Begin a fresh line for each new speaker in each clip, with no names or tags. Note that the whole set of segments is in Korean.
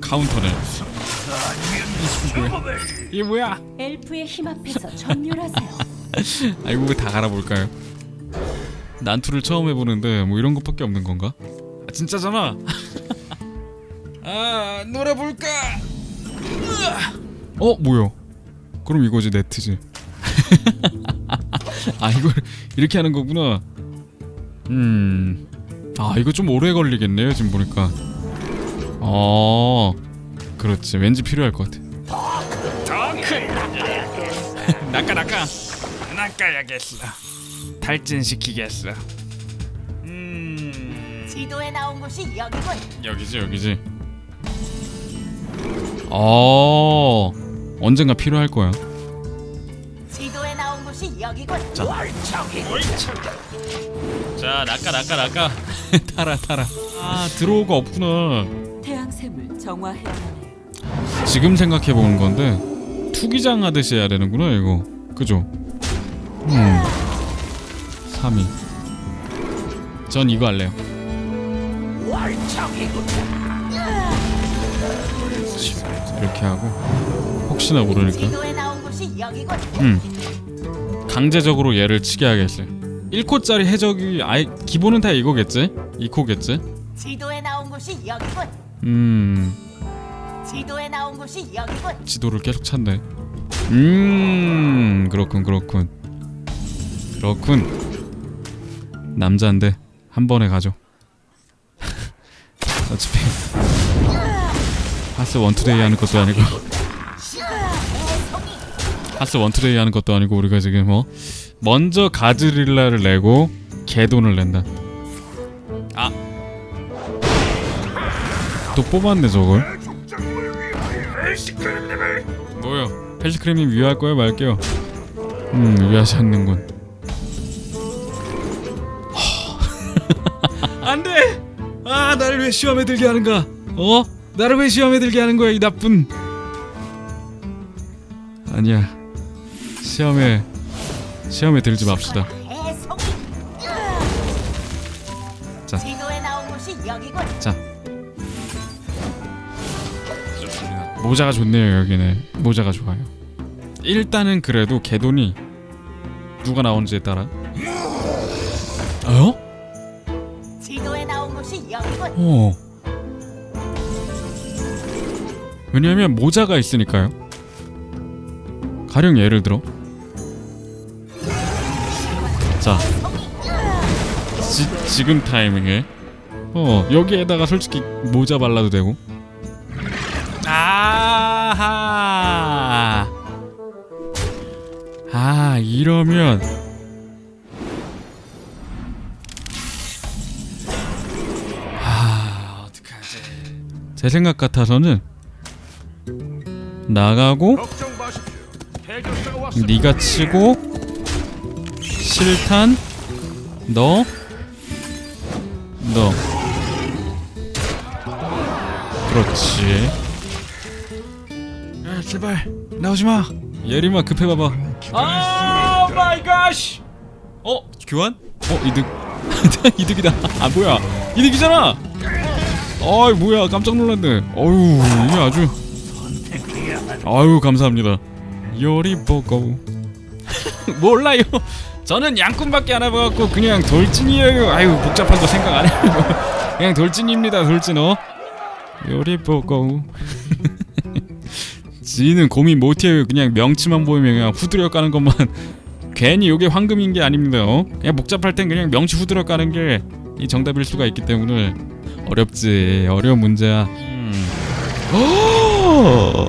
카운터네 이게 뭐야?
엘프의 힘 앞에서 전율하세요.
아이고 다 갈아볼까요? 난투를 처음 해보는데 뭐 이런 것밖에 없는 건가? 아, 진짜잖아. 아 놀아볼까. 어 뭐야? 그럼 이거지 네트지. 아 이걸 이렇게 하는 거구나. 음 아 이거 좀 오래 걸리겠네요 지금 보니까 어 그렇지. 왠지 필요할 것 같아. 더큰. 낚아 낚아. 낚아야겠어. 탈진시키겠어. 음.
지도에 나온 곳이 여기군.
여기지 여기지. 어 언젠가 필요할 거야.
지도에 나온 곳이 여기군.
자. 자 낚아 낚아 낚아. 타라 타라. 아 들어오가 없구나
태양샘을 정화해야 하네.
지금 생각해 보는 건데 투기장 하듯이 해야 되는구나 이거 그죠? 음 3위 전 이거 할래요 이렇게 하고 혹시나 모르니까
지도에 나온 곳이 여기군.
음 강제적으로 얘를 치게 하겠어요 1코짜리 해적이 아예 기본은 다 이거겠지? 2코겠지?
지도에 나온 곳이 여기군.
음
지도에 나온 곳이 여기군.
지도를 계속 찾네. 음, 그렇군, 그렇군. 그렇군. 남자인데 한 번에 가죠. 어차피 하스 원투데이 하는 것도 아니고 하스 원투데이 하는 것도 아니고 우리가 지금 뭐 먼저 가즈릴라를 내고 개돈을 낸다. 아, 또 뽑았네 저걸. 뭐요? 펠시크림님 위할 거예요 말게요? 음 위하지 않는군 안돼! 아 나를 왜 시험에 들게 하는가? 어? 나를 왜 시험에 들게 하는 거야 이 나쁜 아니야 시험에 시험에 들지 맙시다. 자. 자 모자가 좋네요 여기는. 모자가 좋아요. 일단은 그래도 개돈이 누가 나오는지에 따라. 어?
지도에 나온 곳이 여기군.
어. 왜냐면 모자가 있으니까요. 가령 예를 들어. 자. 지, 지금 타이밍에. 어 여기에다가 솔직히 모자 발라도 되고 아 이러면 아 어떡하지 제 생각 같아서는 나가고. 네가 치고 실탄 너 너. 그렇지. 야, 제발 나오지 마. 예림아 급해봐봐. 아 마이 갓. 어 교환? 어 이득. 이득이다. 아 뭐야? 이득이잖아. 어이 뭐야 깜짝 놀랐네. 어유 이게 아주. 아유 감사합니다. 요리 보고. 몰라요. 저는 양꾼밖에 안 해봐갖고 그냥 돌진이에요. 아유 복잡한 거 생각 안 해요. 그냥 돌진입니다 돌진어. 요리 보고. 지는 고민 못해요. 그냥 명치만 보이면 그냥 후드려 까는 것만. 괜히 요게 황금인 게 아닙니다. 어? 그냥 복잡할 땐 그냥 명치 후드려 까는 게 이 정답일 수가 있기 때문에 어렵지. 어려운 문제야. 음. 오!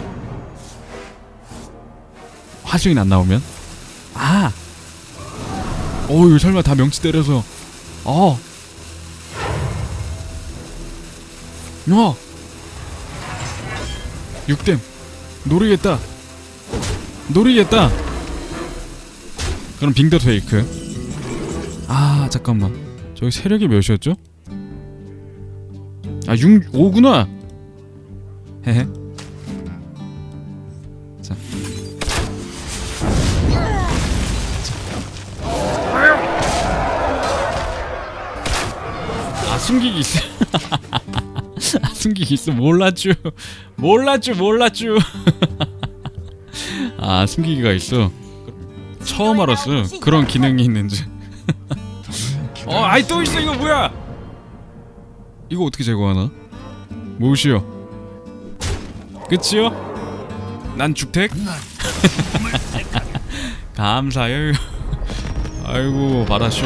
화수인 안 나오면? 아. 어유 설마 다 명치 때려서. 어. 어. 6댐. 노리겠다. 노리겠다. 그럼 빙더 페이크. 아 잠깐만. 저기 세력이 몇이었죠? 아 6, 5구나. 헤헤. 자. 아 숨기기 있어. 아, 숨기기 있어 몰랐쥬 몰랐쥬 몰랐쥬 아 숨기기가 있어? 처음 알았어 그런 기능이 있는지. 어 아이 또 있어. 이거 뭐야? 이거 어떻게 제거하나? 무엇이요? 끝이요? 난 죽택? 감사해요. 아이고 받았슈